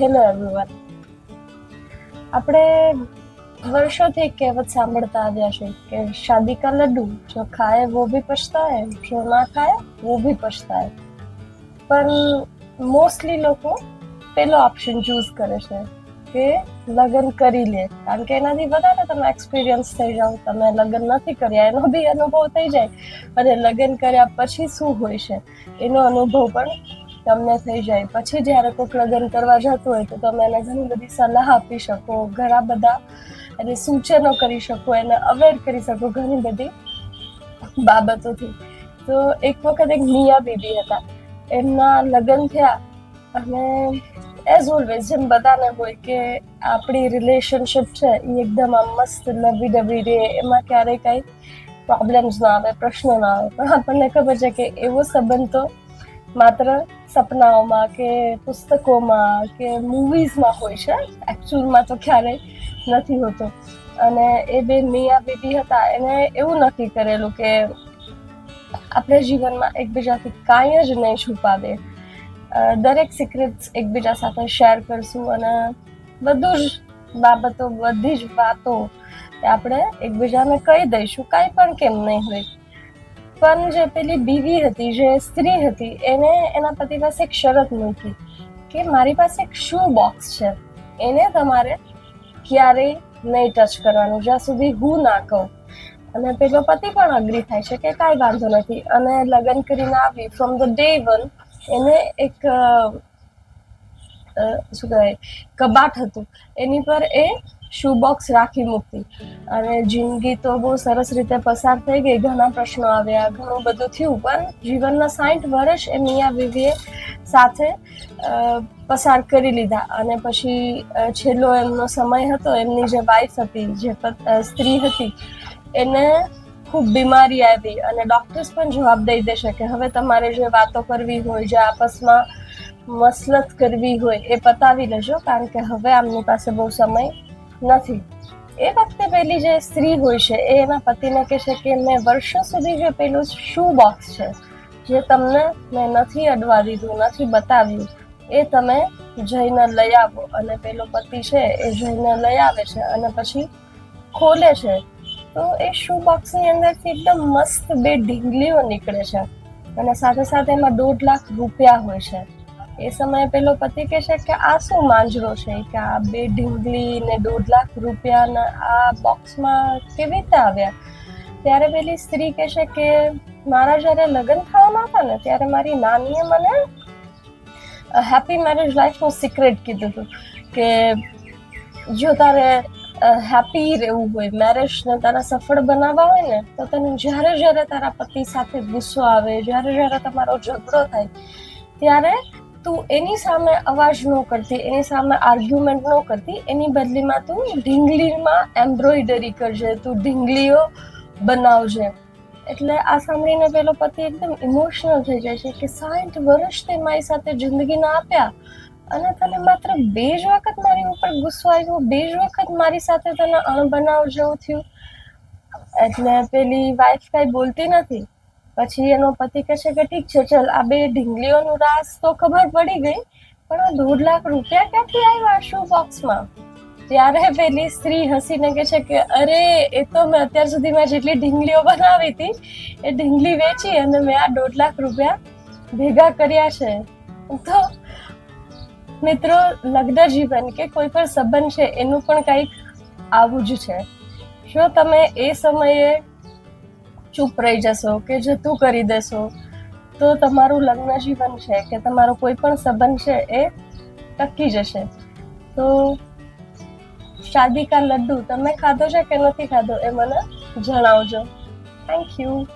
Hello everyone આપણે વર્ષોથી કહેવત સાંભળતા આવ્યા છે કે શાદી કા લડ્ડુ જો ખાય વો ભી પછતા પછતાય, જો ના ખાય વો ભી પછતાય. પણ મોસ્ટલી લોકો પેલો ઓપ્શન ચૂઝ કરે છે કે લગ્ન કરી લે. કારણ કે એનાથી વધારે તમે એક્સપિરિયન્સ થઈ જાઓ, તમે લગ્ન નથી કર્યા, એનો બી અનુભવ થઈ જાય. અને લગ્ન કર્યા પછી શું હોય છે? એનો અનુભવ પણ તમને થઈ જાય. પછી જ્યારે કોઈક લગ્ન કરવા જતું હોય તો તમે એને ઘણી બધી સલાહ આપી શકો, ઘણા બધા એને સૂચનો કરી શકો, એને અવેર કરી શકો ઘણી બધી બાબતોથી. તો એક વખત એક મિયા બીબી હતા. એમના લગ્ન થયા અને એઝ ઓલવેઝ જેમ બધાને હોય કે આપણી રિલેશનશિપ છે એ એકદમ આમ મસ્ત લવી ડબી રહે એમાં ક્યારેય કાંઈ પ્રોબ્લેમ્સ ના આવે, પ્રશ્નો ના આવે. પણ આપણને ખબર છે કે એવો સંબંધ તો માત્ર સપનાઓમાં કે પુસ્તકોમાં કે મૂવીઝમાં હોય છે. એકચ્યુઅલમાં તો ક્યારેય નથી હોતો. અને એ બે મિયા બીબી હતા, એને એવું નક્કી કરેલું કે આપણે જીવનમાં એકબીજાથી કાંઈ જ નહીં છુપાવે દરેક સિક્રેટ્સ એકબીજા સાથે શેર કરશું અને બધું જ બાબતો, બધી જ વાતો આપણે એકબીજાને કહી દઈશું. કાંઈ પણ કેમ નહીં હોય. પણ જે પેલી બીવી હતી, જે સ્ત્રી હતી, એને એના પતિ પાસે એક શરત મૂકી કે મારી પાસે એક શૂ બોક્સ છે. એને તમારે ક્યારેય નહીં ટચ કરવાનું, જ્યાં સુધી હું ના કહું. અને પેલો પતિ પણ અગ્રી થાય છે કે કાંઈ વાંધો નથી. અને લગ્ન કરીને આવી ફ્રોમ ધ ડે વન એને એક શું કહેવાય, કબાટ હતું. એની પર એ શૂ બોક્સ રાખી મૂકતી અને જિંદગી તો બહુ સરસ રીતે પસાર થઈ ગઈ. ઘણા પ્રશ્નો આવ્યા, ઘણું બધું થયું, પણ જીવનના સાઠ વર્ષ એ મિયા બીવીએ સાથે પસાર કરી લીધા. અને પછી છેલ્લો એમનો સમય હતો, એમની જે વાઈફ હતી, જે સ્ત્રી હતી, એને ખૂબ બીમારી આવી અને ડોક્ટર્સ પણ જવાબ દઈ દેશે કે હવે તમારે જે વાતો કરવી હોય, જે આપસમાં મસલત કરવી હોય, એ પતાવી લેજો, કારણ કે હવે આમની પાસે બહુ સમય નથી. એ વખતે પેલી જે સ્ત્રી હોય છે, એ એના પતિને કહેશે કે, મેં વર્ષો સુધી જે પેલું શૂ બોક્સ છે, જે તમને મેં નથી અડવા દીધું નથી બતાવ્યું, એ તમે જઈને લઈ આવો. અને પેલો પતિ છે, એ જઈને લઈ આવે છે અને પછી ખોલે છે. તો એ શૂ બોક્સની અંદરથી એકદમ મસ્ત બે ઢીંગલીઓ નીકળે છે અને સાથે સાથે એમાં દોઢ લાખ રૂપિયા હોય છે. એ સમયે પેલો પતિ કહેશે કે આ શું માંજરો છે? કે આ બે ઢીંગલી ને દોઢ લાખ રૂપિયાના આ બોક્સમાં કેવી રીતે આવ્યા? ત્યારે પેલી સ્ત્રી કહેશે કે, મારા જ્યારે લગ્ન થવાના હતા ને, ત્યારે મારી નાનીએ મને હેપી મેરેજ લાઈફનું સિક્રેટ કીધું હતું કે, જો તારે હેપી રહેવું હોય મેરેજને તારા સફળ બનાવવા હોય ને, તો તને જ્યારે જ્યારે તારા પતિ સાથે ગુસ્સો આવે, જ્યારે જ્યારે તમારો ઝઘડો થાય, ત્યારે તું એની સામે અવાજ ન કરતી, એની સામે આર્ગ્યુમેન્ટ ન કરતી, એની બદલીમાં તું ઢીંગલીમાં એમ્બ્રોઈડરી કરજે, તું ઢીંગલીઓ બનાવજે. એટલે આ સાંભળીને પેલો પતિ એકદમ ઇમોશનલ થઈ જાય છે કે સાઠ વર્ષ તે મારી સાથે જિંદગીના આપ્યા અને તને માત્ર બે જ વખત મારી ઉપર ગુસ્સો આવ્યો, બે જ વખત મારી સાથે તને અણબનાવ જેવું થયું. એટલે પેલી વાઈફ કાંઈ બોલતી નથી. પછી એનો પતિ કહે છે કે ઠીક છે, ચલ. આ બે ઢીંગલીઓનું રાસ તો ખબર પડી ગઈ, પણ આ દોઢ લાખ રૂપિયા ક્યાંથી આવ્યા શું બોક્સમાં ત્યારે પેલી સ્ત્રી હસીને કહે છે કે, અરે, એ તો મેં અત્યાર સુધીમાં જેટલી ઢીંગલીઓ બનાવી હતી, એ ઢીંગલી વેચી અને મેં આ દોઢ લાખ રૂપિયા ભેગા કર્યા છે. તો મિત્રો લગ્ન જીવન કે કોઈ પણ સંબંધ છે, એનું પણ કંઈક આવું જ છે. શું તમે એ સમયે ચૂપ રહી જશો કે જતું કરી દેશો, તો તમારું લગ્ન જીવન છે કે તમારો કોઈ પણ સંબંધ છે એ ટકી જશે. તો શાદી કા લડ્ડુ તમે ખાધો છે કે નથી ખાધો એ મને જણાવજો. Thank you